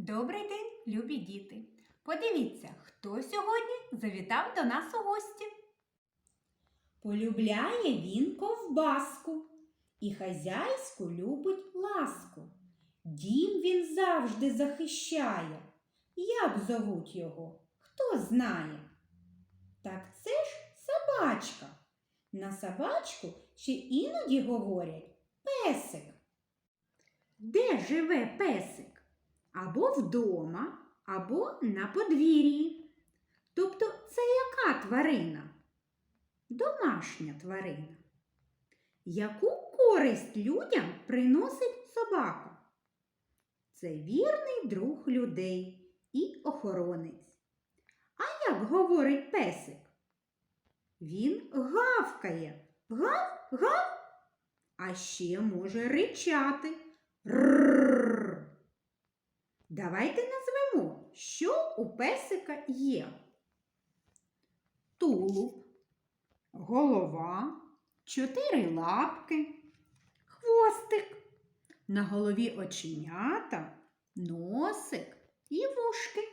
Добрий день, любі діти! Подивіться, хто сьогодні завітав до нас у гості. Полюбляє він ковбаску і хазяйську любить ласку. Дім він завжди захищає. Як зовуть його, хто знає? Так це ж собачка. На собачку ще іноді говорять песик. Де живе песик? Або вдома, або на подвір'ї. Тобто це яка тварина? Домашня тварина. Яку користь людям приносить собака? Це вірний друг людей і охоронець. А як говорить песик? Він гавкає. Гав, гав. А ще може ричати. Рррррр. Давайте назвемо, що у песика є. Тулуб, голова, чотири лапки, хвостик, на голові оченята, носик і вушки.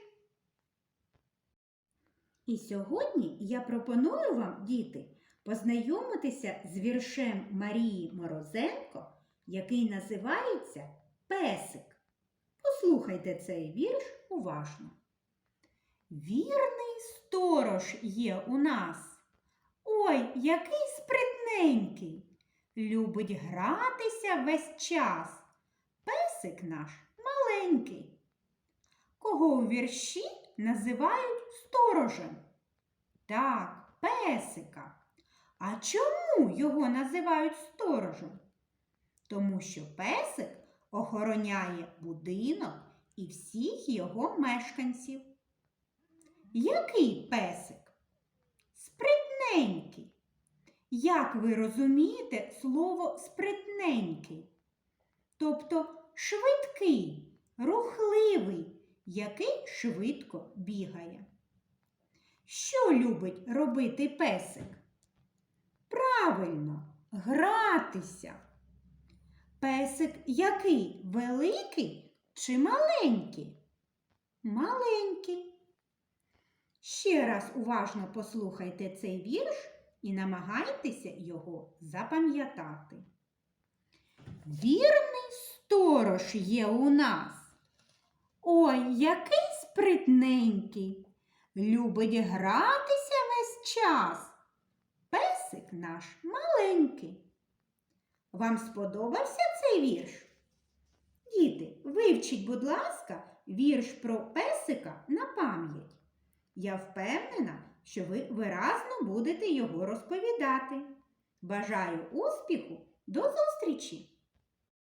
І сьогодні я пропоную вам, діти, познайомитися з віршем Марії Морозенко, який називається Песик. Послухайте цей вірш уважно. Вірний сторож є у нас. Ой, який спритненький. Любить гратися весь час. Песик наш маленький. Кого у вірші називають сторожем? Так, песика. А чому його називають сторожем? Тому що песик охороняє будинок і всіх його мешканців. Який песик? Спритненький. Як ви розумієте слово спритненький? Тобто швидкий, рухливий, який швидко бігає. Що любить робити песик? Правильно, гратися. Песик який? Великий чи маленький? Маленький. Ще раз уважно послухайте цей вірш і намагайтеся його запам'ятати. Вірний сторож є у нас. Ой, який спритненький. Любить гратися весь час. Песик наш маленький. Вам сподобався цей вірш? Діти, вивчіть, будь ласка, вірш про песика на пам'ять. Я впевнена, що ви виразно будете його розповідати. Бажаю успіху! До зустрічі!